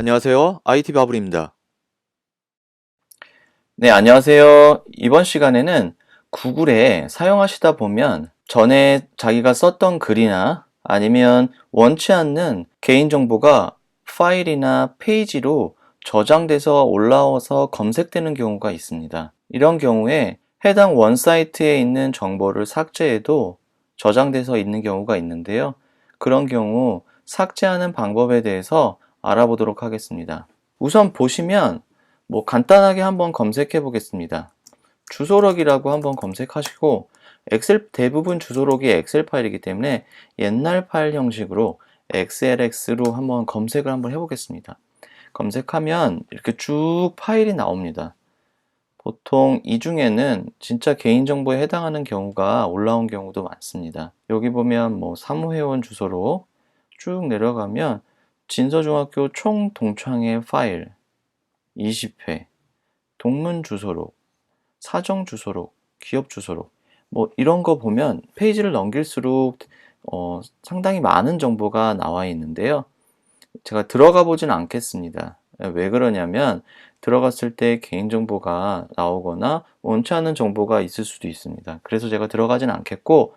안녕하세요. IT 바블입니다. 네, 안녕하세요. 이번 시간에는 구글에 사용하시다 보면 전에 자기가 썼던 글이나 아니면 원치 않는 개인정보가 파일이나 페이지로 저장돼서 올라와서 검색되는 경우가 있습니다. 이런 경우에 해당 원사이트에 있는 정보를 삭제해도 저장돼서 있는 경우가 있는데요. 그런 경우 삭제하는 방법에 대해서 알아보도록 하겠습니다. 우선 보시면 뭐 간단하게 한번 검색해 보겠습니다. 주소록이라고 한번 검색하시고 엑셀 대부분 주소록이 엑셀 파일이기 때문에 옛날 파일 형식으로 XLX로 한번 검색을 한번 해보겠습니다. 검색하면 이렇게 쭉 파일이 나옵니다. 보통 이 중에는 진짜 개인정보에 해당하는 경우가 올라온 경우도 많습니다. 여기 보면 뭐 사무회원 주소로 쭉 내려가면 진서중학교 총동창회 파일 20회 동문 주소록 사정 주소록 기업 주소록 뭐 이런 거 보면 페이지를 넘길수록 어, 상당히 많은 정보가 나와 있는데요. 제가 들어가 보진 않겠습니다. 왜 그러냐면 들어갔을 때 개인정보가 나오거나 원치 않는 정보가 있을 수도 있습니다. 그래서 제가 들어가진 않겠고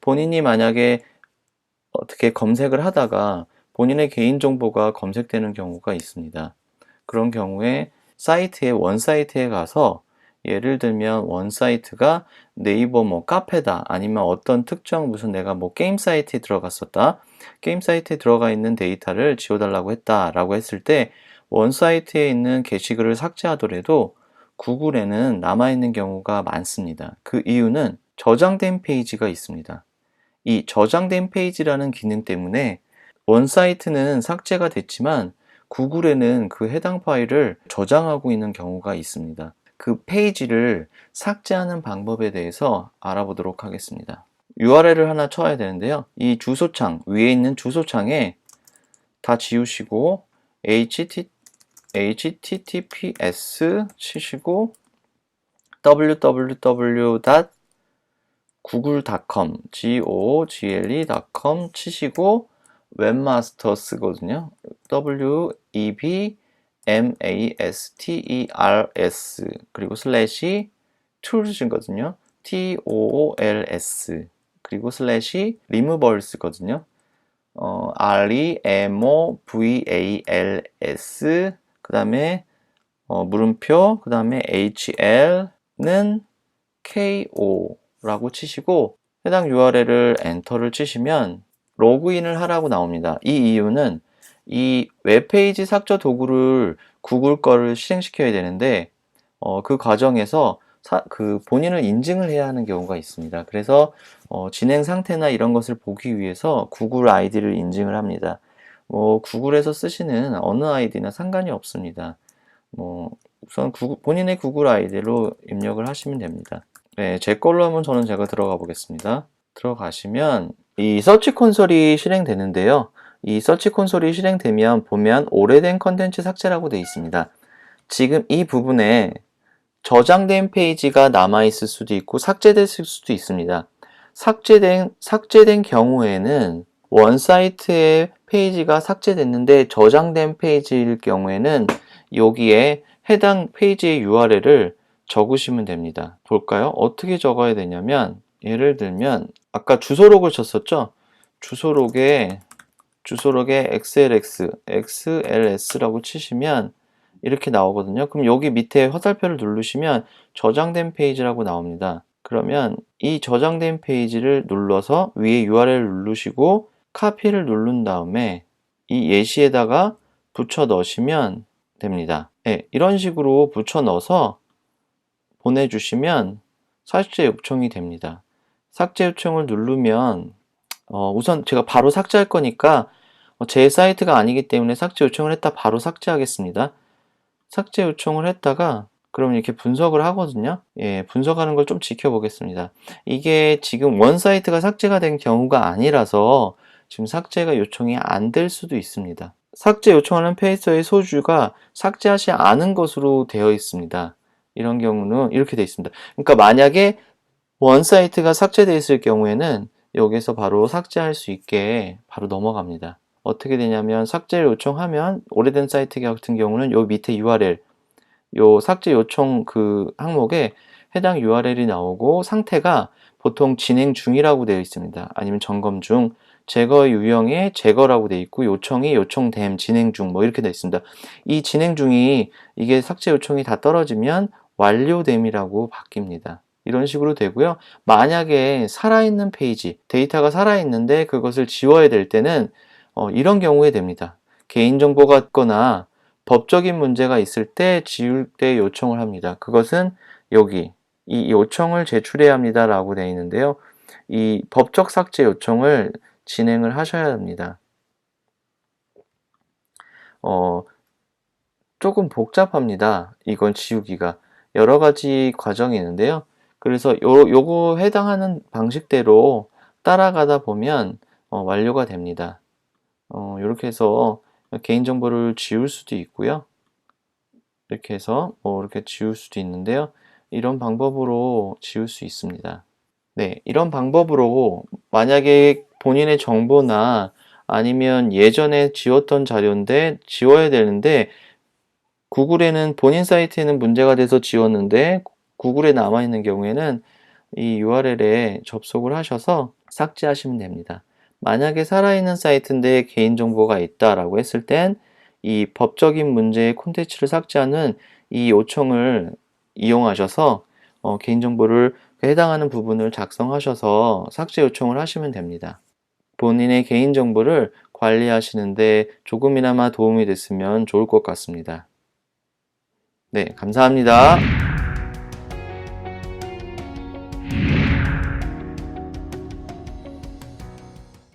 본인이 만약에 어떻게 검색을 하다가 본인의 개인정보가 검색되는 경우가 있습니다. 그런 경우에 사이트에 원 사이트에 가서 예를 들면 원 사이트가 네이버 뭐 카페다 아니면 어떤 특정 무슨 내가 뭐 게임 사이트에 들어갔었다 게임 사이트에 들어가 있는 데이터를 지워달라고 했다 라고 했을 때 원 사이트에 있는 게시글을 삭제하더라도 구글에는 남아있는 경우가 많습니다. 그 이유는 저장된 페이지가 있습니다. 이 저장된 페이지라는 기능 때문에 원 사이트는 삭제가 됐지만 구글에는 그 해당 파일을 저장하고 있는 경우가 있습니다. 그 페이지를 삭제하는 방법에 대해서 알아보도록 하겠습니다. URL을 하나 쳐야 되는데요. 이 주소창, 위에 있는 주소창에 다 지우시고 htt, https 치시고 www.google.com, gogle.com 치시고 웹마스터 쓰거든요. w e 그리고 슬래시 tools거든요. t o o l s 그리고 슬래시 removals거든요. 어, r e m o v a l s 그 다음에 어, 물음표 그 다음에 h l는 k o라고 치시고 해당 URL을 엔터를 치시면 로그인을 하라고 나옵니다. 이 이유는 이 웹페이지 삭제 도구를 구글 거를 실행시켜야 되는데 어, 그 과정에서 사, 그 본인을 인증을 해야 하는 경우가 있습니다. 그래서 어, 진행 상태나 이런 것을 보기 위해서 구글 아이디를 인증을 합니다. 뭐 구글에서 쓰시는 어느 아이디나 상관이 없습니다. 뭐 우선 구글, 본인의 구글 아이디로 입력을 하시면 됩니다. 네, 제 걸로 하면 저는 제가 들어가 보겠습니다. 들어가시면 이 서치 콘솔이 실행되는데요. 이 서치 콘솔이 실행되면 보면 오래된 컨텐츠 삭제라고 되어 있습니다. 지금 이 부분에 저장된 페이지가 남아 있을 수도 있고 삭제됐을 수도 있습니다. 삭제된 삭제된 경우에는 원 사이트의 페이지가 삭제됐는데 저장된 페이지일 경우에는 여기에 해당 페이지의 URL을 적으시면 됩니다. 볼까요? 어떻게 적어야 되냐면 예를 들면 아까 주소록을 쳤었죠? 주소록에 주소록에 xlx, xls라고 치시면 이렇게 나오거든요. 그럼 여기 밑에 화살표를 누르시면 저장된 페이지라고 나옵니다. 그러면 이 저장된 페이지를 눌러서 위에 URL을 누르시고 카피를 누른 다음에 이 예시에다가 붙여 넣으시면 됩니다. 네, 이런 식으로 붙여 넣어서 보내주시면 삭제 요청이 됩니다. 삭제 요청을 누르면 어, 우선 제가 바로 삭제할 거니까 어, 제 사이트가 아니기 때문에 삭제 요청을 했다 바로 삭제하겠습니다. 삭제 요청을 했다가 그럼 이렇게 분석을 하거든요. 예, 분석하는 걸 좀 지켜보겠습니다. 이게 지금 원 사이트가 삭제가 된 경우가 아니라서 지금 삭제가 요청이 안 될 수도 있습니다. 삭제 요청하는 페이서의 소주가 삭제하지 않은 것으로 되어 있습니다. 이런 경우는 이렇게 되어 있습니다. 그러니까 만약에 원 사이트가 삭제되어 있을 경우에는 여기서 바로 삭제할 수 있게 바로 넘어갑니다. 어떻게 되냐면 삭제를 요청하면 오래된 사이트 같은 경우는 요 밑에 URL 요 삭제 요청 그 항목에 해당 URL이 나오고 상태가 보통 진행 중이라고 되어 있습니다. 아니면 점검 중, 제거 유형의 제거라고 되어 있고 요청이 요청됨, 진행 중 뭐 이렇게 되어 있습니다. 이 진행 중이 이게 삭제 요청이 다 떨어지면 완료됨이라고 바뀝니다. 이런 식으로 되고요. 만약에 살아있는 페이지, 데이터가 살아있는데 그것을 지워야 될 때는 어, 이런 경우에 됩니다. 개인정보가 있거나 법적인 문제가 있을 때 지울 때 요청을 합니다. 그것은 여기 이 요청을 제출해야 합니다 라고 되어 있는데요. 이 법적 삭제 요청을 진행을 하셔야 합니다. 어, 조금 복잡합니다. 이건 지우기가. 여러 가지 과정이 있는데요. 그래서 요, 요거 해당하는 방식대로 따라가다 보면 어, 완료가 됩니다. 어, 이렇게 해서 개인정보를 지울 수도 있고요. 이렇게 해서 뭐 이렇게 지울 수도 있는데요. 이런 방법으로 지울 수 있습니다. 네, 이런 방법으로 만약에 본인의 정보나 아니면 예전에 지웠던 자료인데 지워야 되는데 구글에는 본인 사이트에는 문제가 돼서 지웠는데 구글에 남아 있는 경우에는 이 URL에 접속을 하셔서 삭제하시면 됩니다. 만약에 살아있는 사이트인데 개인정보가 있다라고 했을 땐 이 법적인 문제의 콘텐츠를 삭제하는 이 요청을 이용하셔서 어, 개인정보를 그 해당하는 부분을 작성하셔서 삭제 요청을 하시면 됩니다. 본인의 개인정보를 관리하시는데 조금이나마 도움이 됐으면 좋을 것 같습니다. 네, 감사합니다.